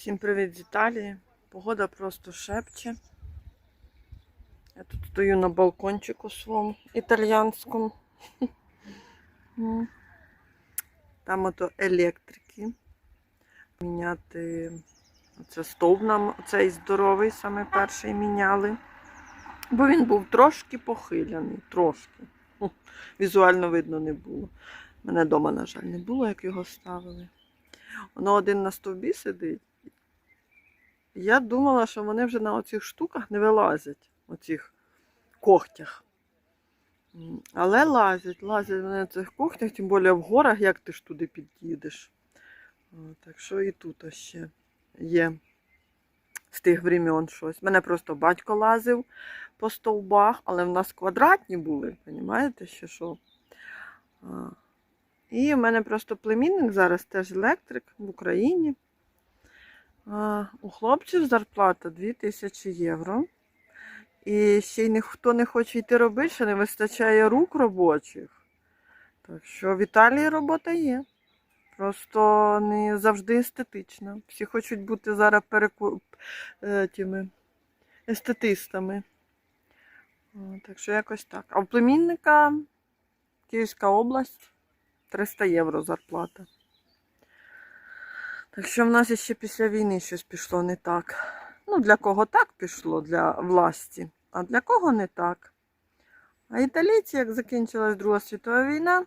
Всім привіт з Італії. Погода просто шепче. Я тут стою на балкончику своєму італіянському. Ну, Там ото електрики. Міняти оце стовп нам цей здоровий, саме перший міняли. Бо він був трошки похиляний, трошки. Візуально видно не було. Мене вдома, на жаль, не було, як його ставили. Воно один на стовбі сидить. Я думала, що вони вже на оцих штуках не вилазять, оцих когтях. Але лазять, лазять вони на цих когтях, тим більше в горах, як ти ж туди під'їдеш. Так що і тут ще є з тих времен щось. Мене просто батько лазив по стовбах, але в нас квадратні були, розумієте, ще що? І в мене просто племінник зараз теж електрик в Україні. У хлопців зарплата 2000 євро. І ще й ніхто не хоче йти робити, ще не вистачає рук робочих. Так що в Італії робота є. Просто не завжди естетична. Всі хочуть бути зараз переку... е, тими естетистами. Так що якось так. А в племінника Київська область 300 євро зарплата. Так що в нас ще після війни щось пішло не так. Ну, для кого так пішло, для власті, а для кого не так. А італійці, як закінчилась Друга світова війна,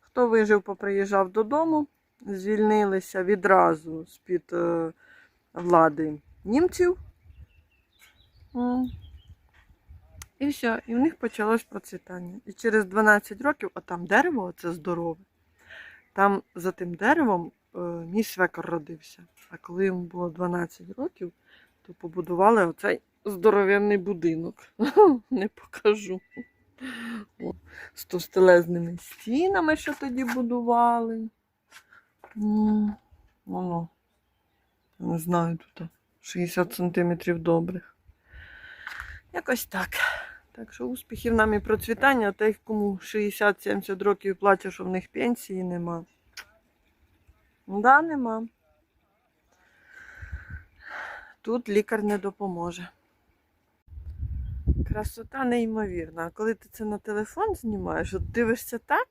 хто вижив, поприїжджав додому, звільнилися відразу з-під е, влади німців. І все, і в них почалось процвітання. І через 12 років, а там дерево, це здорове. Там за тим деревом мій свекор родився. А коли йому було 12 років, то побудували оцей здоровенний будинок. Не покажу. З товстелезними стінами, що тоді будували. Воно, я не знаю, тут 60 сантиметрів добрих. Якось так. Так що успіхів нам і процвітання, тих, кому 60-70 років плаче, що в них пенсії нема. Да, нема. Тут лікар не допоможе. Красота неймовірна. А коли ти це на телефон знімаєш, от дивишся так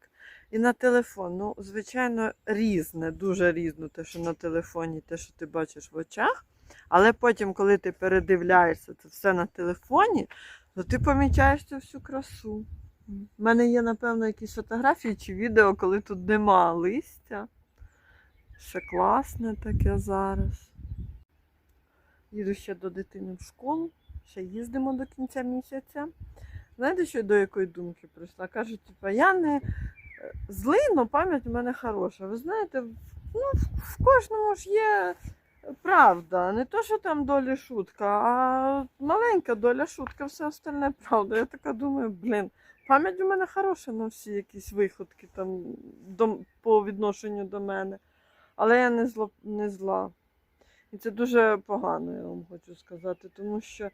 і на телефон. Ну, звичайно, різне, дуже різне те, що на телефоні, те, що ти бачиш в очах. Але потім, коли ти передивляєшся це все на телефоні, то ти помічаєш цю всю красу. У мене є, напевно, якісь фотографії чи відео, коли тут нема листя. Все класне таке зараз. Їду ще до дитини в школу, ще їздимо до кінця місяця. Знаєте, що до якої думки прийшла? Кажуть, типу, я не е, злий, але пам'ять у мене хороша. Ви знаєте, ну, в кожному ж є правда. Не то, що там доля шутка, а маленька доля шутка, все остальне правда. Я така думаю, блін, пам'ять у мене хороша на всі якісь виходки там до, по відношенню до мене. Але я не зла, не зла. І це дуже погано, я вам хочу сказати, тому що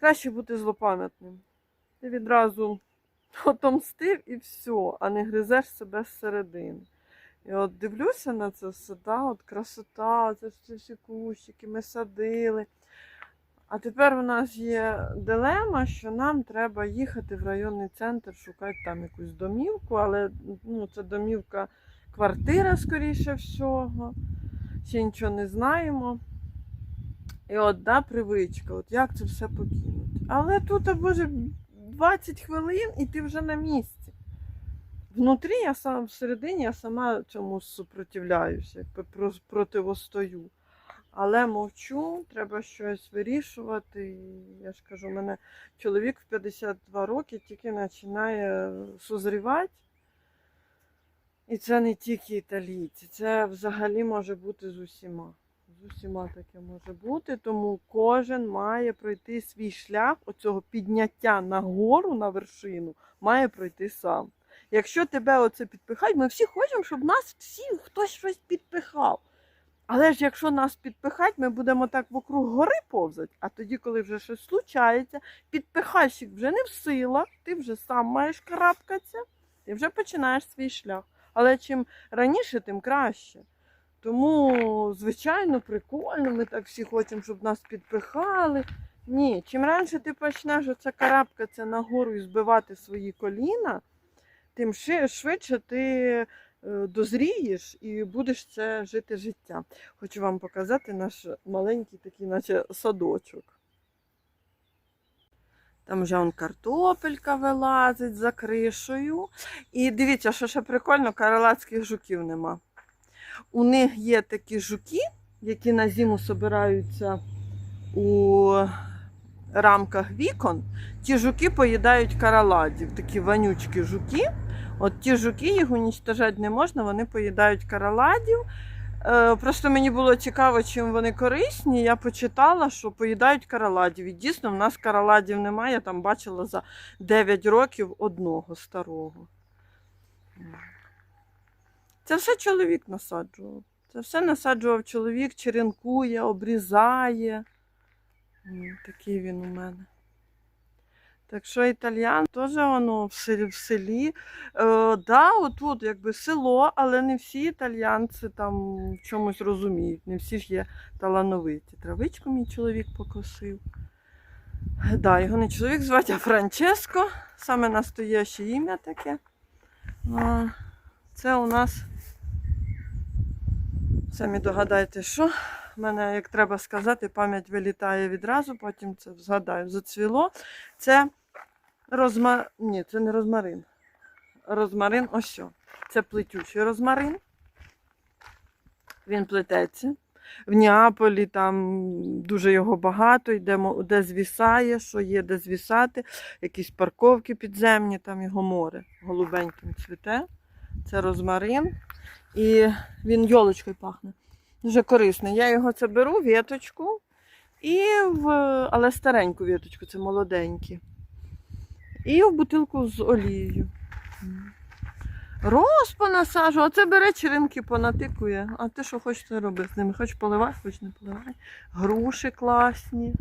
краще бути злопам'ятним. Ти відразу отомстив і все, а не гризеш себе зсередини. І от дивлюся на це все, да, от красота, це всі, всі кущики ми садили. А тепер у нас є дилема, що нам треба їхати в районний центр, шукати там якусь домівку, але ну, це домівка квартира, скоріше всього. Ще нічого не знаємо. І от, да, привичка, от як це все покинути. Але тут, боже, 20 хвилин і ти вже на місці. Внутрі я сам всередині я сама цьому супротивляюся, противостою. Але мовчу, треба щось вирішувати. Я ж кажу, у мене чоловік в 52 роки тільки починає созрівати. І це не тільки італійці, це взагалі може бути з усіма. З усіма таке може бути, тому кожен має пройти свій шлях оцього підняття на гору, на вершину, має пройти сам. Якщо тебе оце підпихають, ми всі хочемо, щоб нас всі хтось щось підпихав. Але ж якщо нас підпихать, ми будемо так вокруг гори повзати, а тоді, коли вже щось случається, підпихальщик вже не в силах, ти вже сам маєш крапкатися, ти вже починаєш свій шлях. Але чим раніше, тим краще. Тому, звичайно, прикольно, ми так всі хочемо, щоб нас підпихали. Ні, чим раніше ти почнеш оце карабкатися нагору і збивати свої коліна, тим швидше ти е, дозрієш і будеш це жити життя. Хочу вам показати наш маленький такий, наче садочок. Там вже он картопелька вилазить за кришею. І дивіться, що ще прикольно, каралацьких жуків нема. У них є такі жуки, які на зиму собираються у рамках вікон. Ті жуки поїдають караладів, такі вонючкі жуки. От ті жуки, їх унічтожати не можна, вони поїдають караладів. Е, Просто мені було цікаво, чим вони корисні. Я почитала, що поїдають караладів. І дійсно, в нас караладів немає. Я там бачила за 9 років одного старого. Це все чоловік насаджував. Це все насаджував чоловік, черенкує, обрізає. Такий він у мене. Так що італіян теж воно в селі. В селі. Е, да, отут якби село, але не всі італіянці там чомусь розуміють. Не всі ж є талановиті. Травичку мій чоловік покосив. Да, його не чоловік звати, а Франческо. Саме настояще ім'я таке. А, це у нас. Самі догадайте, що. У мене, як треба сказати, пам'ять вилітає відразу, потім це згадаю. Зацвіло. Це розмар... Ні, це не розмарин. Розмарин, ось. що. Це плетючий розмарин. Він плететься. В Неаполі там дуже його багато, йдемо, де звісає, що є, де звісати, якісь парковки підземні, там його море голубеньким цвіте. Це розмарин. І він йолочкою пахне. Дуже корисний. Я його це беру, віточку, і в... але стареньку віточку, це молоденькі. І в бутилку з олією. Роз понасажу, оце бере черенки, понатикує. А ти що хочеш це робити з ними? Хоч поливай, хоч не поливай. Груші класні.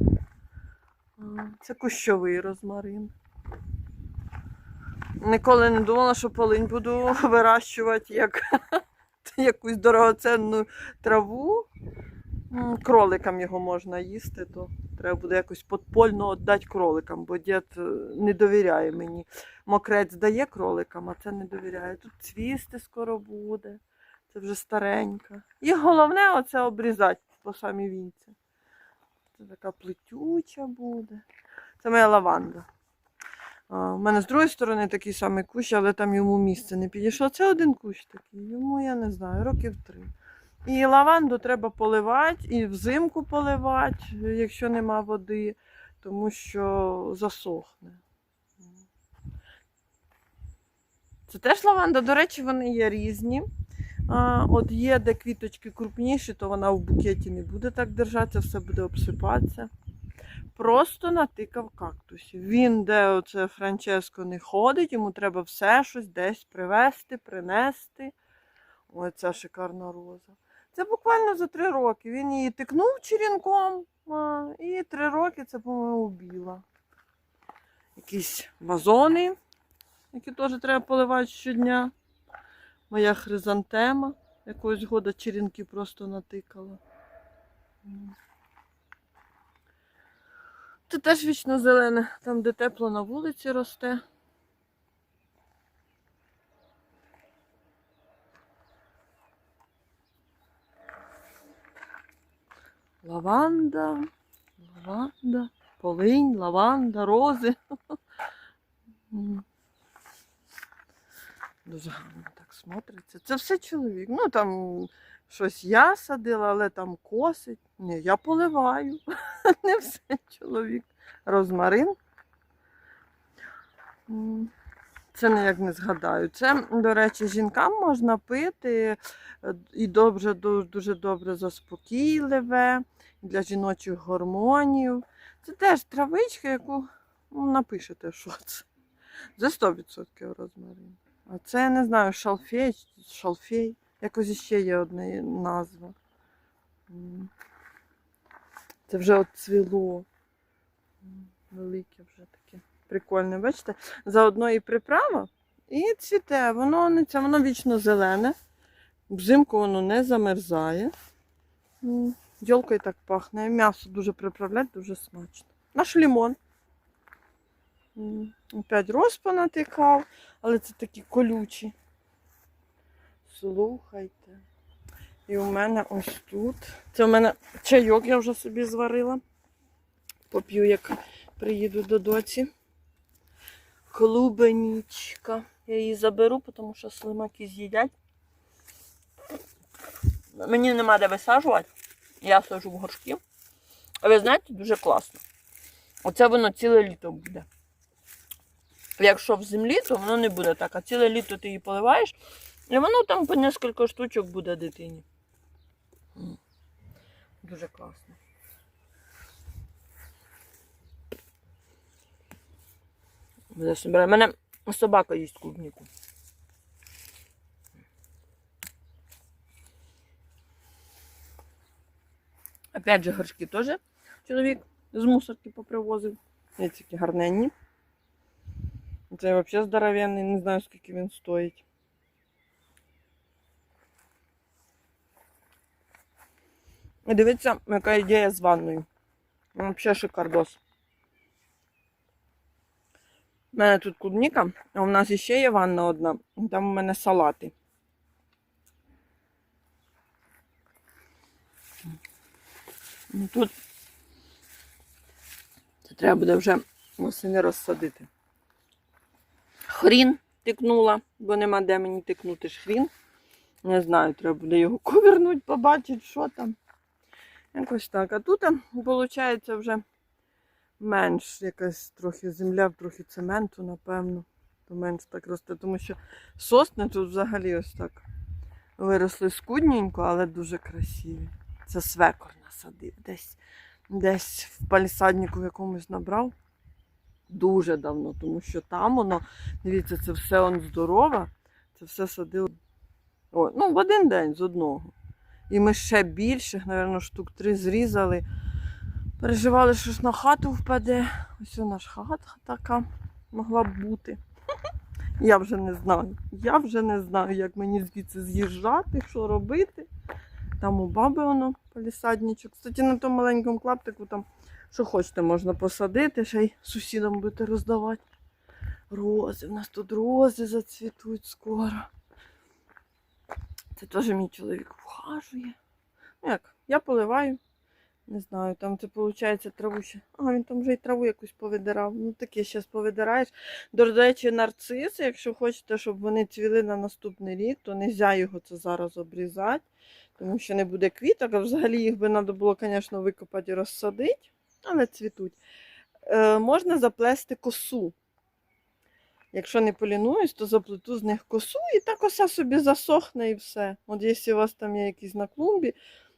Це кущовий розмарин. Ніколи не думала, що полинь буду вирощувати як якусь дорогоценну траву. Кроликам його можна їсти, то треба буде якось подпольно віддати кроликам, бо дід е, не довіряє мені. Мокрець дає кроликам, а це не довіряє. Тут цвісти скоро буде. Це вже старенька. І головне оце обрізати по самій вінці. Це така плетюча буде. Це моя лаванда. У мене з другої сторони такий самий кущ, але там йому місце не підійшло. Це один кущ такий, йому я не знаю, років три. І лаванду треба поливати, і взимку поливати, якщо нема води, тому що засохне. Це теж лаванда, до речі, вони є різні. От є, де квіточки крупніші, то вона в букеті не буде так держатися, все буде обсипатися. Просто натикав кактусів. Він, де оце Франческо не ходить, йому треба все щось десь привезти, принести. Ось ця шикарна роза. Це буквально за три роки. Він її тикнув черенком, і три роки це, по-моєму, біла. Якісь вазони, які теж треба поливати щодня. Моя хризантема. Якогось года черенки просто натикала. Це теж вічно зелене, там, де тепло на вулиці росте. Лаванда, лаванда, полинь, лаванда, рози. Дуже гарно смотриться. Це все чоловік. Ну там щось я садила, але там косить. Ні, я поливаю. Не все чоловік. Розмарин. Це ніяк не згадаю. Це, до речі, жінкам можна пити е, і добре, ду- дуже добре заспокійливе для жіночих гормонів. Це теж травичка, яку ну, напишете, що це. За 100% розмарин. Це я не знаю, шалфей, шалфей. Якось ще є одна назва. Це вже цвіло. Велике вже таке. Прикольне, бачите? Заодно і приправа, і цвіте. Воно не це, воно вічно зелене. Взимку воно не замерзає. Дьолкою так пахне. М'ясо дуже приправляти, дуже смачно. Наш лимон. Опять роз понатикав, але це такі колючі. Слухайте. І у мене ось тут. Це у мене чайок я вже собі зварила. Поп'ю, як приїду до доці. Клубенічка. Я її заберу, тому що слимаки з'їдять. Мені нема де висаджувати. Я сажу в горшки. А ви знаєте, дуже класно. Оце воно ціле літо буде. Якщо в землі, то воно не буде так. А ціле літо ти її поливаєш, і воно там по кілька штучок буде дитині. Дуже класно. У мене собака їсть клубніку. Опять же, горшки теж чоловік з мусорки попривозив. Є такі гарненні. Це взагалі здоровенний, не знаю скільки він стоїть. І дивіться, яка ідея з ванною. Взагалі шикардос. У мене тут клубніка, а у нас ще є ванна одна. Там у мене салати. Ну тут це треба буде вже восени розсадити. Хрін тикнула, бо нема де мені тикнути ж хрін. Не знаю, треба буде його ковернути, побачити, що там. Якось так. А тут, виходить, вже менш якась трохи земля, трохи цементу, напевно. То менш так росте, тому що сосни тут взагалі ось так виросли скудненько, але дуже красиві. Це свекор насадив. Десь, десь в палісаднику якомусь набрав. Дуже давно, тому що там воно, дивіться, це все он здорове, це все садив. О, ну, в один день з одного. І ми ще більше, мабуть, штук три зрізали. Переживали, що ж на хату впаде. Ось у наша хата така могла б бути. Я вже не знаю. Я вже не знаю, як мені звідси з'їжджати, що робити. Там у баби воно палісадничок. Кстати, на тому маленькому клаптику там, що хочете, можна посадити, ще й сусідам будете роздавати. Рози. У нас тут рози зацвітуть скоро. Це теж мій чоловік вхажує. Ну як, я поливаю. Не знаю, там це виходить траву ще. А, він там вже й траву якусь повидирав. Ну таке зараз повидираєш. До речі, нарциси, якщо хочете, щоб вони цвіли на наступний рік, то не можна його це зараз обрізати, тому що не буде квіток, а взагалі їх би треба було, звісно, викопати і розсадити, але цвітуть. Е, можна заплести косу. Якщо не полінуюсь, то заплету з них косу, і та коса собі засохне і все. От якщо у вас там є якісь на клумбі,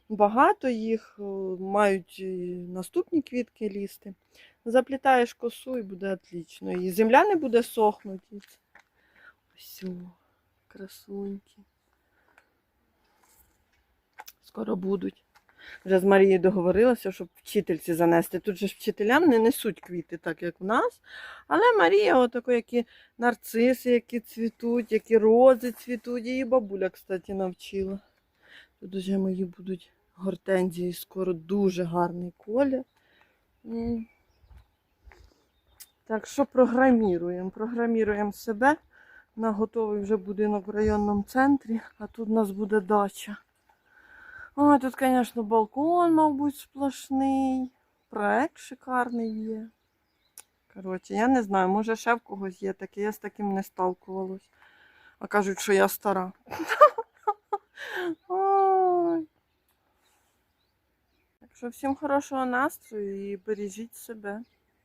багато їх е, мають наступні квітки лізти. Заплітаєш косу і буде отлично. І земля не буде сохнути. Ось, красуньки. Скоро будуть. Вже з Марією договорилася, щоб вчительці занести. Тут же ж вчителям не несуть квіти, так як в нас. Але Марія, отако, які нарциси, які цвітуть, які рози цвітуть. Її бабуля, кстати, навчила. Тут вже мої будуть гортензії, скоро дуже гарний колір. Так що програміруємо. Програміруємо себе на готовий вже будинок в районному центрі, а тут у нас буде дача. Ой, тут, звісно, балкон, мабуть, сплошний. Проект шикарний є. Коротше, я не знаю, може ще в когось є таке, я з таким не сталкувалась. А кажуть, що я стара. Ой. Так що всім хорошого настрою і бережіть себе.